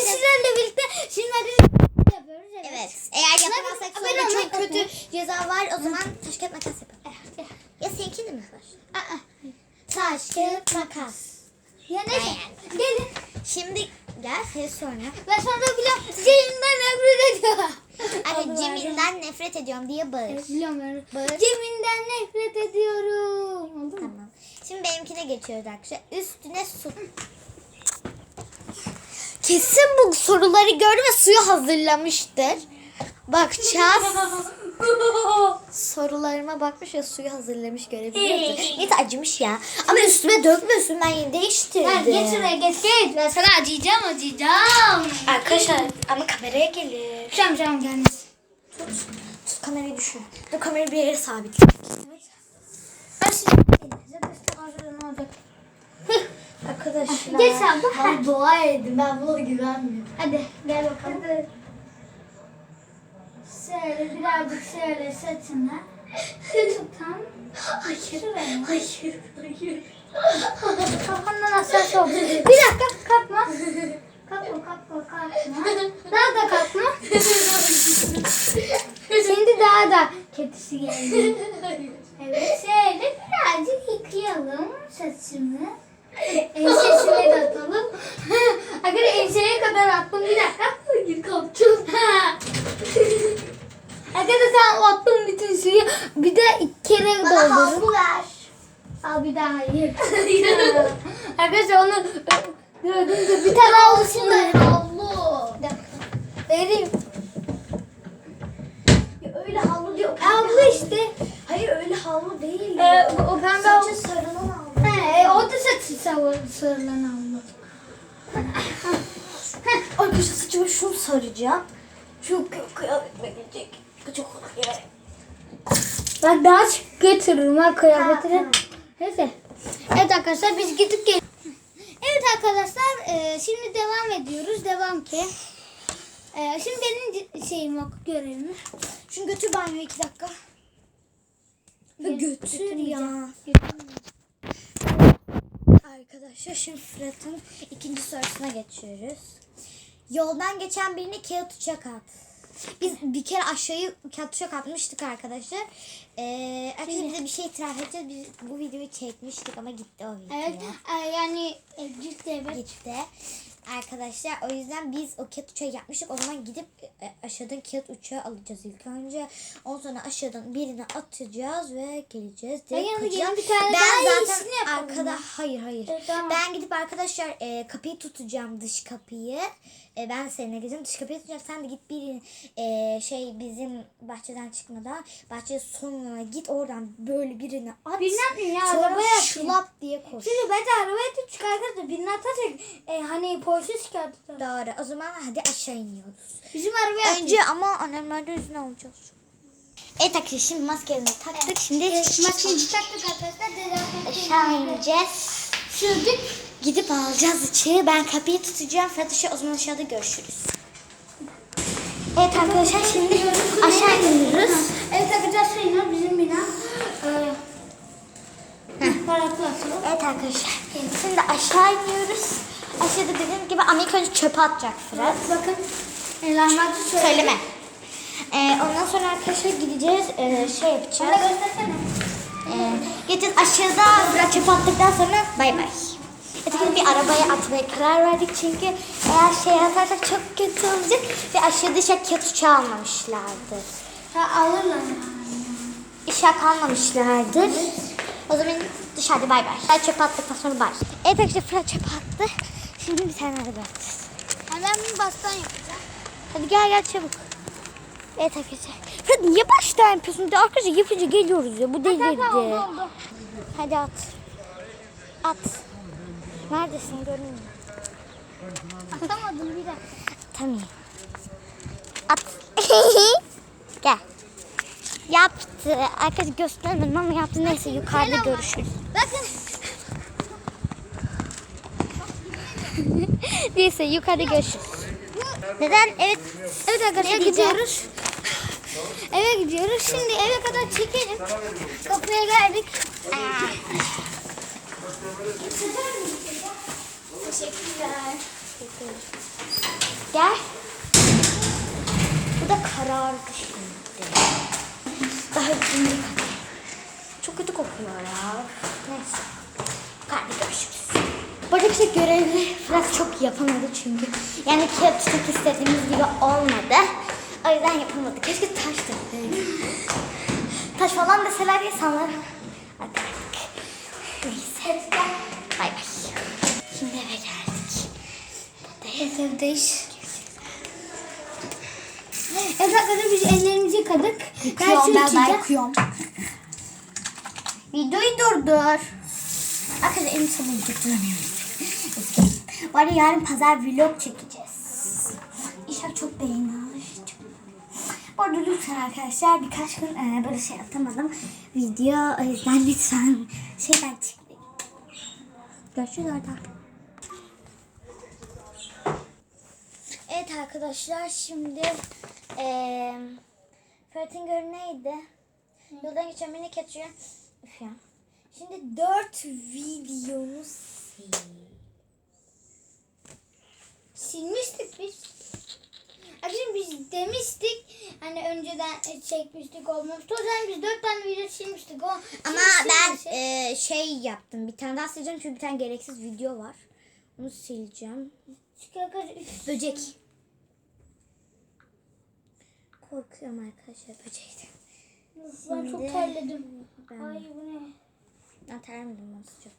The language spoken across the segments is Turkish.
Hadi sizlerle birlikte şimdi hadi yapıyoruz. Evet. Evet. Eğer yapamazsak sonra çok kötü yapayım. ceza var. O zaman taş kağıt makas yapalım. Evet. Ya seninki de mi var? Aa, Taş kağıt makas. Ya neyse. Gelin. Şimdi gel sen sonra. Ben sonra biliyorum. Cem'inden nefret ediyorum. Anne Cemil'den nefret ediyorum diye bağır. Evet, biliyorum ben. Bağır. Cem'inden nefret ediyorum. Oldu mu? Tamam. Şimdi benimkine geçiyoruz arkadaşlar. Üstüne su. Kesin bu soruları gördü ve suyu hazırlamıştır. Bakacağız. Sorularıma bakmış ve suyu hazırlamış görebiliyorsun. Neyse acımış ya. Ama üstüme dökmüyorsun ben yeni değiştirdim. Gel geç şuraya geç geç. Ben sana acıyacağım acıyacağım. Arkadaşlar ama kameraya gelir. Tamam tamam gelmez. Tut, tut kamerayı düşür. Dur kamerayı bir yere sabitle. Ben şimdi ne olacak? Arkadaşlar. Geç abla. Ben dua edin. Ben buna güvenmiyorum. Hadi gel bakalım. Şöyle birazcık şöyle saçına. Tutam. Hayır. Şuraya. Hayır. Hayır. Kafandan aşağı oldu. Bir dakika kalkma. Kalkma kalkma kalkma. Daha da kalkma. Şimdi daha da kötüsü geldi. Evet şöyle birazcık yıkayalım saçımı. Ensesine de atalım. Arkadaşlar enseye kadar attım bir dakika. Hayır kalkacağım. Arkadaşlar attım bütün suyu. Bir de iki kere Bana doldurdum. havlu ver. Al bir daha hayır. Arkadaşlar onu gördüğünüzde bir tane alışın da Havlu. vereyim. Ya öyle havlu diyor. Abla işte. Hayır öyle havlu değil. Ee, o- pembe Saçı havlu. sarılan havlu. He, o da sarılan abla. Arkadaşlar saçımı şunu saracağım. Çünkü kıyafetime gelecek. Çok. Ben daha çok getiririm ha kıyafetini. Neyse. Evet arkadaşlar biz gidip gel. Evet arkadaşlar e, şimdi devam ediyoruz. Devam ki. E, şimdi benim şeyim yok görevim. Şunu götür banyoya iki dakika. Ya götür ya. Arkadaşlar şimdi Fırat'ın ikinci sorusuna geçiyoruz. Yoldan geçen birine kağıt uçak at. Biz bir kere aşağıyı kağıt uçak atmıştık arkadaşlar. Ee, arkadaşlar bize bir şey itiraf edeceğiz. Biz bu videoyu çekmiştik ama gitti o video. Evet e, yani e, cilt evet. gitti. Arkadaşlar o yüzden biz o kağıt uçağı yapmıştık. O zaman gidip e, aşağıdan kağıt uçağı alacağız ilk önce. Ondan sonra aşağıdan birine atacağız ve geleceğiz. Kaçacağız. yeni bir tane ben daha zaten iyisini arkada hayır hayır. Evet, tamam. Ben gidip arkadaşlar e, kapıyı tutacağım dış kapıyı. E, ben seninle gideceğim dış kapıyı tutacağım. Sen de git bir e, şey bizim bahçeden çıkmadan bahçeye sonuna git oradan böyle birine at. Birini atmayayım ya, arabaya atayım. şulap diye koş. Şimdi bence arabaya tut da birini atarsak e, hani polise çıkartırız. Doğru. O zaman hadi aşağı iniyoruz. Bizim arabaya atayım. Önce ama annemlerden izin alacağız. Evet arkadaşlar şimdi maskemizi taktık. Şimdi Maskeyi taktık arkadaşlar. aşağı ineceğiz. Sürdük. Gidip alacağız içeri. Ben kapıyı tutacağım. Aşağı o zaman aşağıda görüşürüz. Evet arkadaşlar şimdi aşağı iniyoruz. Evet arkadaşlar sayın bizim bina. Ee. Evet arkadaşlar. Şimdi aşağı iniyoruz. Aşağıda dediğim gibi ama ilk önce çöpe atacak Fırat. Bakın. E, lahmacun söyle. Söyleme. Ee, ondan sonra arkadaşlar gideceğiz. Ee, şey yapacağız. Bana göstersene. Ee, gideceğiz aşağıda biraz çöp attıktan sonra bay bay. Evet, şimdi bir arabaya atmaya karar verdik çünkü eğer şey atarsak çok kötü olacak ve aşağıda işe kağıt uçağı almamışlardı. Ha alırlar. İşe kalmamışlardır. O zaman dışarıda bay bay. Ben çöp attıktan sonra bay. Evet arkadaşlar Fırat çöp attı. Şimdi bir tane araba atacağız. Hemen bir bastan yapacağım. Hadi gel gel çabuk. Evet arkadaşlar. Fırat niye baştan yapıyorsun? De arkadaşlar yapınca geliyoruz ya. Bu delirdi. Oldu oldu. Hadi at. At. Neredesin görünmüyor. Atamadım bir dakika. Tamam. At. Gel. Yaptı. Arkadaşlar göstermedim ama yaptı. Neyse yukarıda görüşürüz. Bakın. Neyse yukarıda görüşürüz. Neden? Evet. Evet arkadaşlar gidiyoruz. Eve gidiyoruz. Şimdi eve kadar çekelim. Kapıya geldik. Teşekkürler. Gel. Bu da karardı şimdi. Daha ikinci. Çok kötü kokuyor ya. Neyse. Hadi görüşürüz. Bu arada işte görevli biraz çok yapamadı çünkü. Yani kağıt çok istediğimiz gibi olmadı. O yüzden yapamadı. Keşke taş deseydi. Taş falan deseler insanlar. Hadi artık. Neyse. Bay bay. Şimdi eve geldik. Evet evdeyiz. Evet arkadaşlar biz ellerimizi yıkadık. Yıkıyorum ben, ben yıkıyorum. Videoyu durdur. Arkadaşlar elim sana durduramıyorum. Bu arada yarın pazar vlog çekeceğiz. İnşallah çok beğeni alır. Bu arada lütfen arkadaşlar birkaç gün e, böyle şey atamadım. Video o yüzden lütfen şeyden çıkmayın. Görüşürüz orada. Evet arkadaşlar şimdi eee Fırat'ın görevi neydi? Yoldan geçen beni keçiyor. Üf ya. Şimdi dört videomuz sil. Silmiştik biz. Arkadaşlar biz demiştik hani önceden e, çekmiştik olmuştu. O zaman biz dört tane video silmiştik. O, Ama ben silmiştik. eee, şey yaptım. Bir tane daha sileceğim çünkü bir tane gereksiz video var. Onu sileceğim. Böcek. Korkuyorum arkadaşlar böcekten. ben çok terledim. Ben Ay bu ne? ben terlemedim ben sıcak.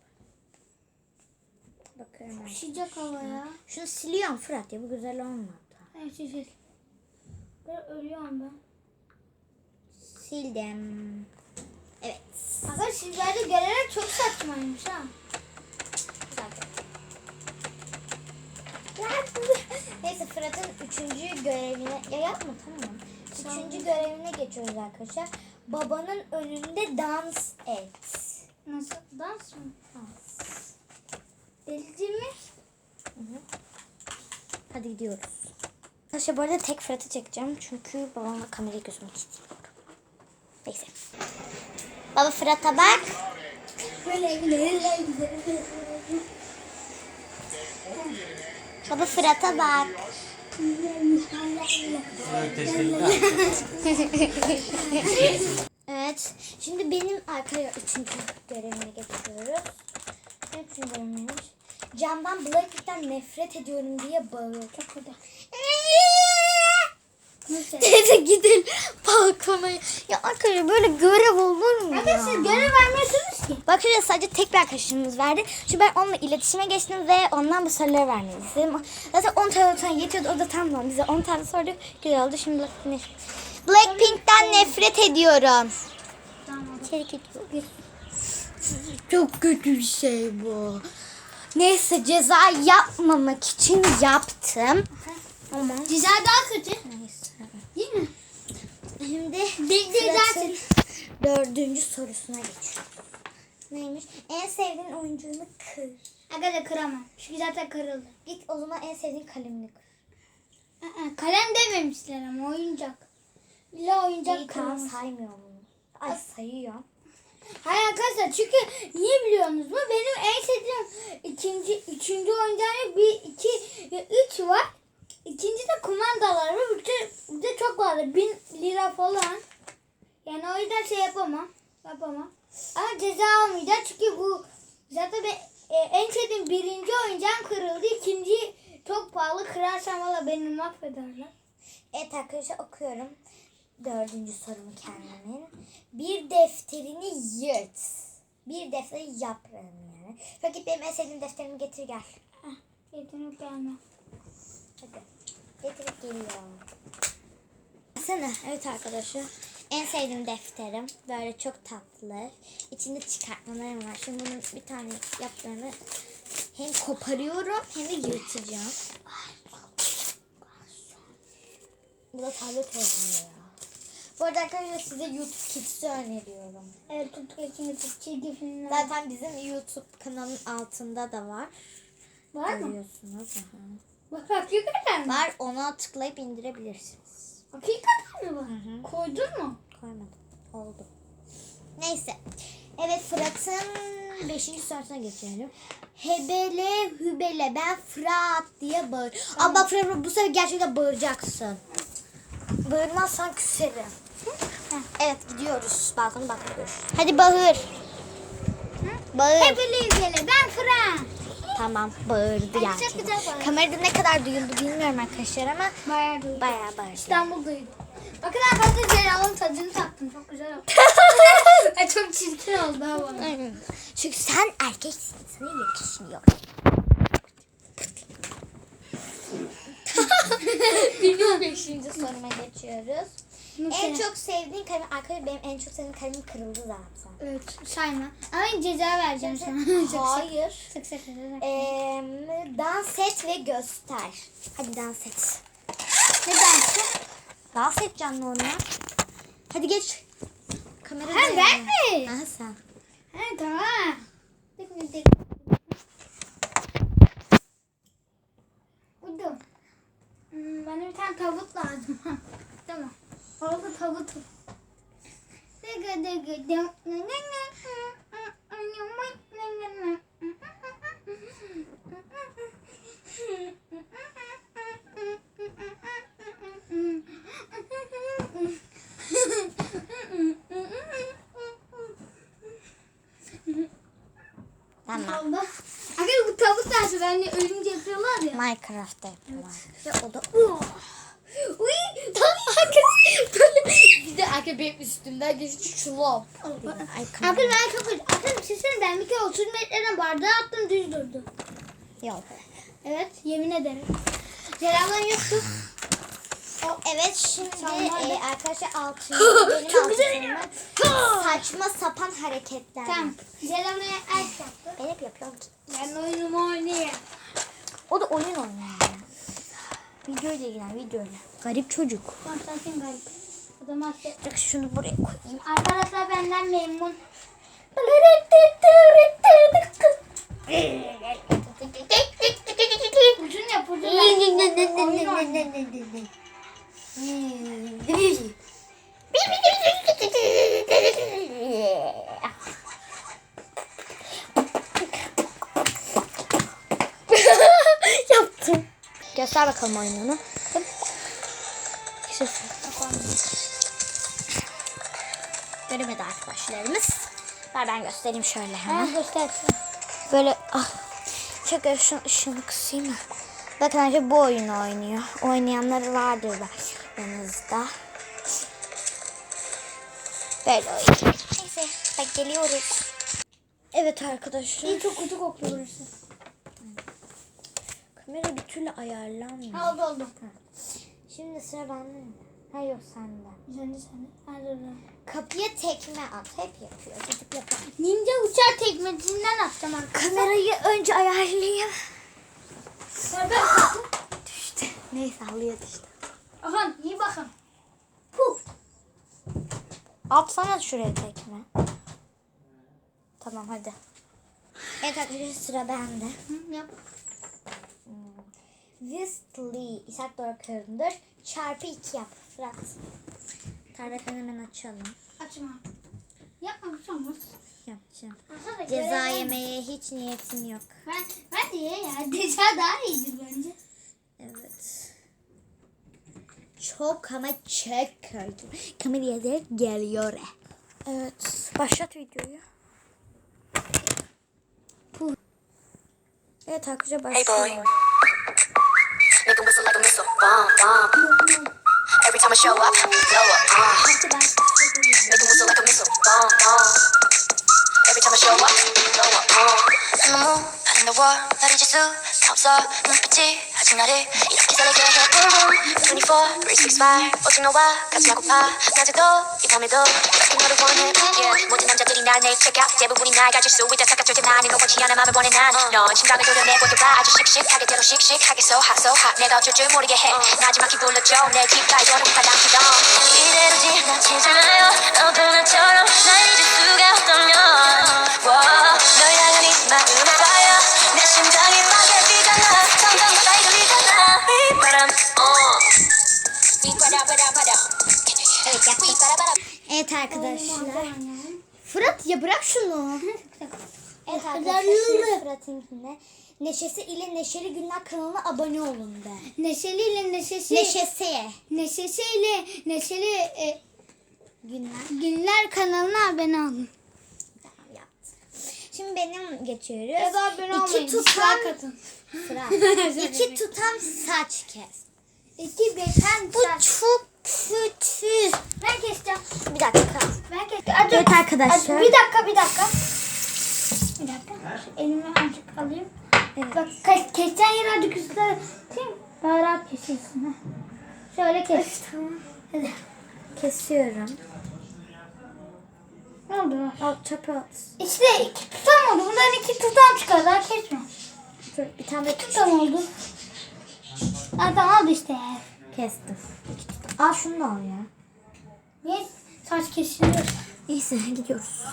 Bakıyorum ben. Sıcak hava ya. Şunu siliyorum Fırat ya bu güzel olmadı. Evet sil sil. Ben ölüyorum ben. Sildim. Evet. Arkadaşlar sizlerde görevler çok saçmaymış ha. Neyse Fırat'ın üçüncü görevine... Ya yapma tamam. Üçüncü görevine geçiyoruz arkadaşlar. Babanın önünde dans et. Nasıl? Dans mı? Dans. Delici mi? Hadi gidiyoruz. Arkadaşlar bu arada tek Fırat'ı çekeceğim. Çünkü babamla kamerayı gözükmek istiyorum. Neyse. Baba Fırat'a bak. Baba Fırat'a bak. Evet. Şimdi benim arkaya üçüncü görevime geçiyoruz. Ne üçüncü görevimmiş? Camdan Blackpant'ten nefret ediyorum diye bağırıyor. Çok kötü. Teyze gidin balkona. Ya arkadaşlar böyle görev olur mu ya? Arkadaşlar görev vermiyorsunuz ki. Bak sadece tek bir arkadaşımız verdi. Şu ben onunla iletişime geçtim ve ondan bu soruları vermeyi istedim. Zaten 10 tane tane yetiyordu. O da tamam bize 10 tane sordu. Güzel oldu. Şimdi Blackpink. Blackpink'ten nefret ediyorum. Tamam. İçeri gidiyor. Çok kötü bir şey bu. Neyse ceza yapmamak için yaptım. Tamam. Ceza daha kötü. Neyse. Değil mi? Şimdi Fırat'ın dördüncü sorusuna geçiyoruz. Neymiş? En sevdiğin oyuncunu kır. Arkadaşlar kıramam. Çünkü zaten kırıldı. Git o zaman en sevdiğin kalemini kır. Aa, kalem dememişler ama oyuncak. İlla oyuncak İyi tamam kırılmış. saymıyorum bunu. Ay sayıyorum. Hayır arkadaşlar çünkü niye biliyorsunuz mu? Benim en sevdiğim ikinci, üçüncü oyuncağım bir, iki, üç var. İkinci de kumandalar var. Bir de çok vardı. Bin lira falan. Yani o yüzden şey yapamam. Yapamam. Ama ceza almayacağım çünkü bu zaten ben, e, en sevdiğim birinci oyuncağım kırıldı. İkinci çok pahalı. Kırarsam valla beni mahvederler. Evet arkadaşlar okuyorum. Dördüncü sorumu kendimin. Bir defterini yırt. Bir defteri yaprağını yani. Rakip benim en sevdiğim defterimi getir gel. Yetenek gelme. Hadi. Getirip geliyorum. Sana. Evet arkadaşlar. En sevdiğim defterim. Böyle çok tatlı. İçinde çıkartmalarım var. Şimdi bunun bir tane yaprağını hem koparıyorum hem de yırtacağım. Bu da tablet oynuyor ya. Bu arada arkadaşlar size YouTube Kids'i öneriyorum. Evet tuttuk içinde çizgi filmler. Zaten bizim YouTube kanalın altında da var. Var mı? Görüyorsunuz. Aha. Bak hakikaten mi? Var ona tıklayıp indirebilirsiniz. Hakikaten mi var? hı. Koydun mu? Koymadım. Oldu. Neyse. Evet Fırat'ın 5. sorusuna geçelim. Hebele hübele ben Fırat diye bağır. Ama Fırat bu sefer gerçekten bağıracaksın. Bağırmazsan küserim. Evet gidiyoruz. Balkona bakıyoruz. Hadi bağır. Bağır. Hepinize ben Fırat. Tamam bağırdı çok gerçekten. güzel bağırdı. Kamerada ne kadar duyuldu bilmiyorum arkadaşlar ama Bayağı duydum. bayağı bağırdı. İstanbul'daydım. Bakın arkadaşlar Celal'ın tacını taktım. Çok güzel oldu. Ay, çok çirkin oldu ama. Çünkü sen erkeksin. Sana yakışmıyor. Bilmiyorum. Beşinci soruma geçiyoruz. En çok sevdiğin kalem, arkadaşlar benim en çok sevdiğim kalemim kırıldı zaten. Evet sayma. Ama ceza vereceğim sana. Çok Hayır. Sık sık. Ee, dans et ve göster. Hadi dans et. Ne dersin? Dans et canlı ona. Hadi geç. Kamera Ha ben mi? Aha sen. Ha tamam. Dik dik. Uydum. Hmm, bana bir tane tavuk lazım. tamam. Dıgı dım. Nı nı nı. Tamam. Arkadaşlar bu tavuk dersi hani ölünce yapıyorlar ya. Minecraft'ta yapıyorlar. Ve o da Uy, arkadaşlar böyle. Bir de arka benim üstümden geçti çulop. Arkadaşlar ben çok üzüldüm. Arkadaşlar bir şey söyleyeyim. Ben bir kere 30 metreden bardağı attım düz durdu. Yok. Evet yemin ederim. Celal'dan yoktu. O, evet şimdi e, arkadaşlar altı benim Çok altı güzel soruma ya. saçma sapan hareketler. Tamam. Celal'e aç yaptı. Ben hep yapıyorum ki. Ben oyunumu oynayayım. O da oyun oynuyor. yani. Video ile ilgilen video ile. Garip çocuk. Konstantin garip. Adam hasta. Bak şunu buraya koyayım. Arkadaşlar benden memnun. Uzun yap yap. Bakalım oyununu. İşte Göremedi arkadaşlarımız. Ver ben göstereyim şöyle hemen. Ha göstersin. Böyle ah. Şöyle şunu, şunu kısayım mı? Bakın önce bu oyunu oynuyor. Oynayanları vardır yanınızda. Böyle oynuyor. Neyse bak geliyoruz. Evet arkadaşlar. İyi çok kötü kokuyor burası. Kamera bir türlü ayarlanmıyor. Ha oldu oldu. Şimdi sıra bende mi? Ha yok sende. Sen de sen de. Hadi. Kapıya tekme at. Hep yapıyor. Gidip yapalım. Ninja uçar tekmesinden attım arkadaşlar. Kamerayı önce ayarlayayım. Ben Düştü. Neyse halıya düştü. Aha iyi bakın. Puh. Atsana şuraya tekme. Tamam hadi. Evet arkadaşlar sıra bende. Hı, yap. Whistly. İshak doğru karındır. Çarpı 2 yap. Fırat. Tarifini hemen açalım. Açma. Yapma bir şey olmaz. Yapacağım. Aha da Ceza görevim. yemeye hiç niyetim yok. Ben, ben de ye ya. Ceza daha iyidir bence. Evet. Çok ama çok kötü. Kameraya da geliyor. Evet. Başlat videoyu. Puh. Evet arkadaşlar Hey boy. 'Em whistle like a missile. Bomb, bomb. Every time I show up, blow up. Uh. 'em whistle like a missile. Bomb, bomb. Every time I show up, blow up. Uh. 난 너무 다른 너와 나를 잊을 수 없어 눈빛이 아직 나를 이렇게 설레게 해 Boom, 24, 365 오직 너와 같이 하고파 낮에도 이 밤에도 이렇게 너를 원해 내일 check out 대부분이 날 가질 수 있다 착각 절대 나는 원치 않아. 맘을 원해 난넌 심장을 도려내보여봐 아주 씩씩하게 대로 씩씩하게 so hot so hot 내가 어쩔 줄 모르게 해. 마지막히 불러줘. 내 뒷가에 도는 가당치던. 이대로 지나치잖아요 너도 나처럼 날 잊을 수가 없다면. 널 향한 이 마음을 봐요. 내 심장이 막에 뛰잖아. 점점 더 나이 걸리잖아 휘바람 어. 휘바라바라바라 휘바라바라 Evet arkadaşlar. Fırat ya bırak şunu. Evet arkadaşlar şimdi Fırat'ınkine. Neşesi ile Neşeli Günler kanalına abone olun de. Neşeli ile neşesi. Neşesi Neşesiyle neşeli e, Günler. günler kanalına abone olun. Tamam yaptım. Şimdi benim geçiyoruz. Ya da abone olmayın. İki tutam dislike atın. Fırat. İki tutam saç kes. İki beken Bu çok kötü. Ben keseceğim. Bir dakika. Ben keseceğim. Evet arkadaşlar. Bir dakika bir dakika. Bir dakika. Şu elimi azıcık alayım. Evet. Bak kes, keseceğin yeri azıcık üstüne atayım. Daha rahat kesiyorsun. Ha. Şöyle kes. Tamam. Hadi. Kesiyorum. Ne oldu? Al çöpe at. İşte iki tutam oldu. Bundan iki tutam çıkar. Daha kesme. Dur bir tane Tutam oldu. Tamam oldu işte. kestim. Al şunu da al ya. Niye saç kesiliyor? Neyse gidiyoruz.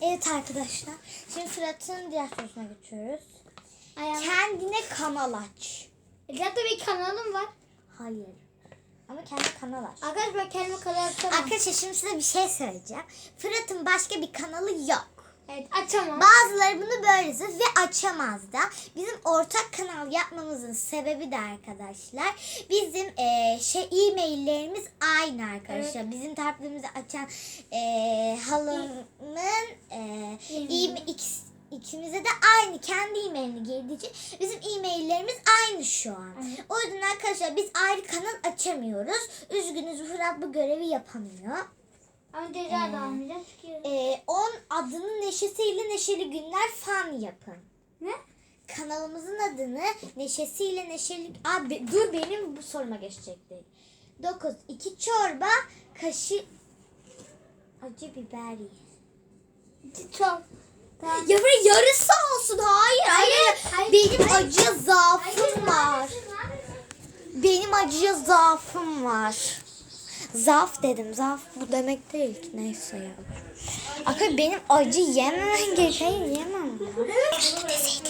Evet arkadaşlar. Şimdi Fırat'ın diğer sorusuna geçiyoruz. Ayağım. Kendine kanal aç. Zaten bir kanalım var. Hayır. Ama kendi kanal aç. Arkadaşlar ben kendime kanal açamam. Arkadaşlar şimdi size bir şey söyleyeceğim. Fırat'ın başka bir kanalı yok. Evet açamam. Bazıları bunu böyle yazıyor ve açamaz da. Bizim ortak kanal yapmamızın sebebi de arkadaşlar. Bizim eee, şey e-maillerimiz aynı arkadaşlar. Bizim tariflerimizi açan eee halamın e- ikisi- ikimize de aynı kendi e-mailini girdiği için bizim e-maillerimiz aynı şu an. Evet. O yüzden arkadaşlar biz ayrı kanal açamıyoruz. Üzgünüz Fırat bu görevi yapamıyor. Ama ceza da almayacağım. Çünkü... Ee, on adını Neşesiyle Neşeli Günler fan yapın. Ne? Kanalımızın adını Neşesiyle Neşeli... Abi dur benim bu soruma geçecek değil. 9. 2 çorba kaşık acı biber yiyin. Çok. Ya böyle yarısı olsun. Hayır hayır. hayır, benim acıya zaafım var. Benim acıya zaafım var. Zaaf dedim. Zaaf bu demek değil ki. Neyse ya. Arkadaşlar benim acı yemem gerekiyor. Hayır yemem.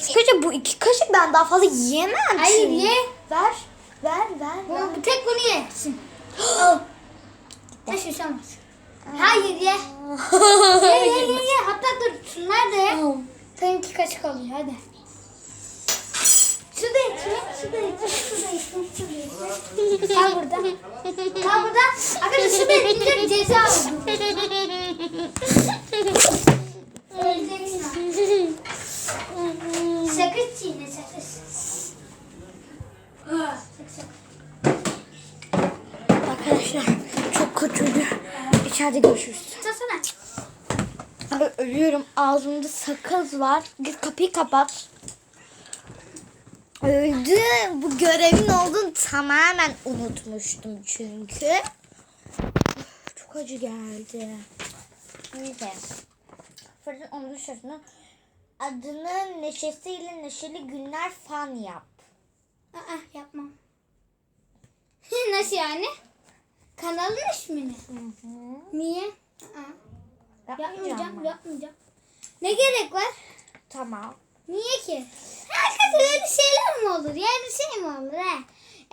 Arkadaşlar bu iki kaşık ben daha fazla yiyemem. Hayır ye. Ver. Ver ver. ver. Bunu, bir tek bunu yesin. Al. Hiçbir şey olmaz. Hayır ye. ye ye ye ye. Hatta dur. Şunlar da ye. Sen iki kaşık alıyor hadi. Şu da içme. Şu da içme. Şu da içme. Şu da içme. Kal burada. Kal burada. Arkadaşlar şu da içecek ceza oldu. Öleceksin. Sakız çiğne sakız. Arkadaşlar çok kötüydü. İçeride görüşürüz. Abi ölüyorum. Ağzımda sakız var. Git kapıyı kapat. Öldü. Bu görevin olduğunu tamamen unutmuştum çünkü. Çok acı geldi. Neyse. Fırın onun şaşını adını neşesiyle neşeli günler fan yap. Aa yapmam. Nasıl yani? Kanalın ismini. Niye? Aa, yapmayacağım, yapmayacağım. Ne gerek var? Tamam. Niye ki? Herkes öyle şeyler mi olur? Yani şey mi olur he?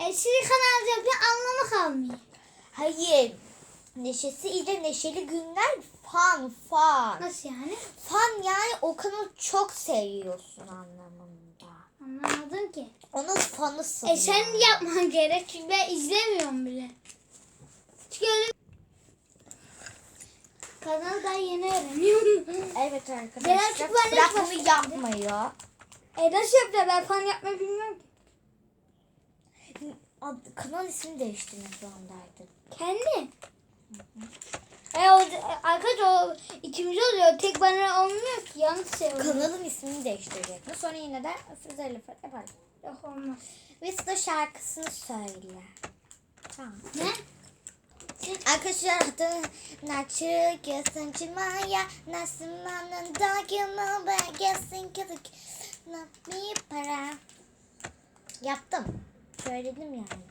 E, şimdi kanal yapıyor anlamı kalmıyor. Hayır. Neşesi ile neşeli günler fan fan. Nasıl yani? Fan yani o kanalı çok seviyorsun anlamında. Anlamadım ki. Onun fanısın. E sen yapman gerek çünkü ben izlemiyorum bile. Çünkü öyle... Kanalı daha yeni öğreniyorum. Evet arkadaşlar. çünkü ben hiç bunu yapmıyor. e nasıl yapacağım? Ben falan yapmayı bilmiyorum ki. Ad- kanal ismini değiştirmek zorundaydın. Kendi. E o arkadaş o ikimiz oluyor. Tek bana olmuyor ki. Yanlış şey oluyor. Kanalın ismini değiştirecektin. Sonra yine de Fırat'la Fırat yapar. Yok olmaz. Size şarkısını söyle. Tamam. Ne? Arkadaşlar hatırlar çıkıyorsun çimaya Nasıl manın da yılma ben gelsin kızık bir para Yaptım. Söyledim yani.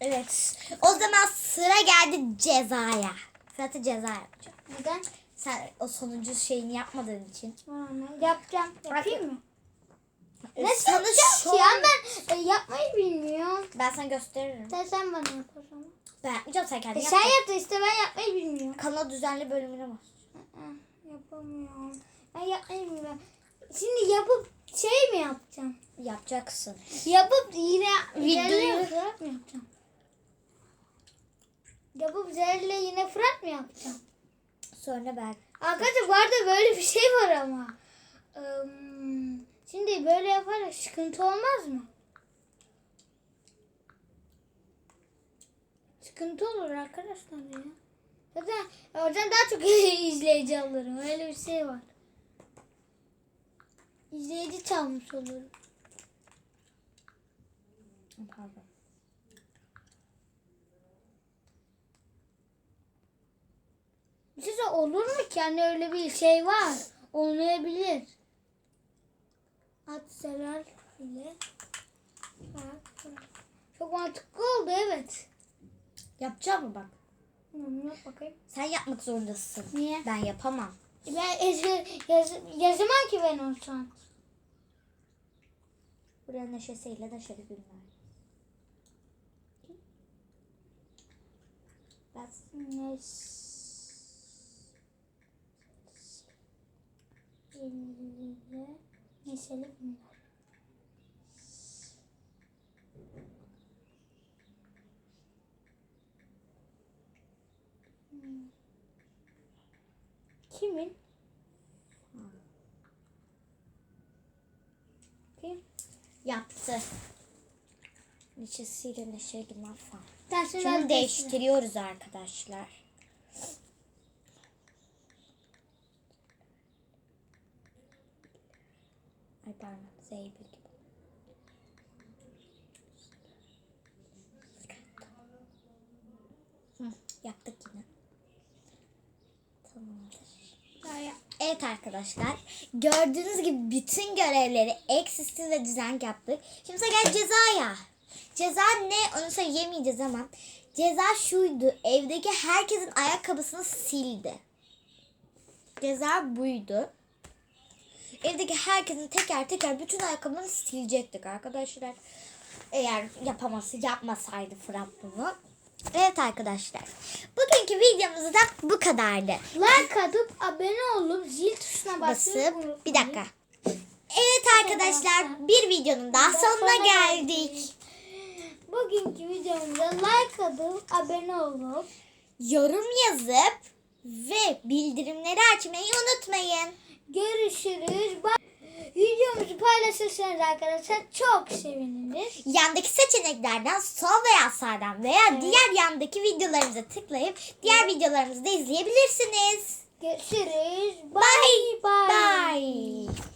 Evet. O zaman sıra geldi cezaya. Fırat'a ceza yapacağım. Neden? Sen o sonuncu şeyini yapmadığın için. Aa, Yapacağım. Yapayım mı? E, Nasıl sana yapacağım ki ya? Ben e, yapmayı bilmiyorum. Ben sana gösteririm. Sen sen bana yap o zaman. Ben yapmayacağım sen kendin E yap. sen yap da işte ben yapmayı bilmiyorum. Kanal düzenli bölümüne bas. Aa, Yapamıyorum. Ben yapmayı bilmiyorum. Şimdi yapıp şey mi yapacağım? Yapacaksın. Yapıp yine Videoyu- Fırat mı yapacağım? Yapıp Zerle yine Fırat mı yapacağım? Sonra ben. Arkadaşlar bu arada böyle bir şey var ama. Eee, Şimdi böyle yaparak sıkıntı olmaz mı? Sıkıntı olur arkadaşlar ya. Zaten oradan daha çok izleyici alırım. Öyle bir şey var. İzleyici çalmış olurum. Pardon. Size olur mu ki? Yani öyle bir şey var. Olmayabilir. At zarar ile. Bak, bak. Çok mantıklı oldu evet. Yapacağım mı bak? Yap bakayım. Sen yapmak zorundasın. Niye? Ben yapamam. Ben yazı, yaz, yazamam ki ben olsam. Buraya neşesiyle neşeli günler. Ben Neşeli Neşeli günler. Hmm. Kimin? Kim? yaptı. Neşesiyle neşeli falan. Şunu değiştiriyoruz arkadaşlar. Ay pardon. Zeybül gibi. Yaptık yine. Tamamdır. Evet arkadaşlar. Gördüğünüz gibi bütün görevleri eksiksiz ve düzen yaptık. Şimdi gel cezaya. Ceza ne onu söyleyemeyeceğiz ama ceza şuydu. Evdeki herkesin ayakkabısını sildi. Ceza buydu. Evdeki herkesin teker teker bütün ayakkabılarını silecektik arkadaşlar. Eğer yapaması yapmasaydı Fırat bunu. Evet arkadaşlar. Bugünkü videomuz da bu kadardı. Like atıp abone olup zil tuşuna basıp bir dakika. Evet arkadaşlar bir videonun daha sonuna geldik. Bugünkü videomuzda like atıp abone olup Yorum yazıp ve bildirimleri açmayı unutmayın. Görüşürüz. Videomuzu paylaşırsanız arkadaşlar çok seviniriz. Yandaki seçeneklerden sol veya sağdan veya diğer yandaki videolarımıza tıklayıp diğer videolarımızı da izleyebilirsiniz. Görüşürüz. Bye Bye bye. bye.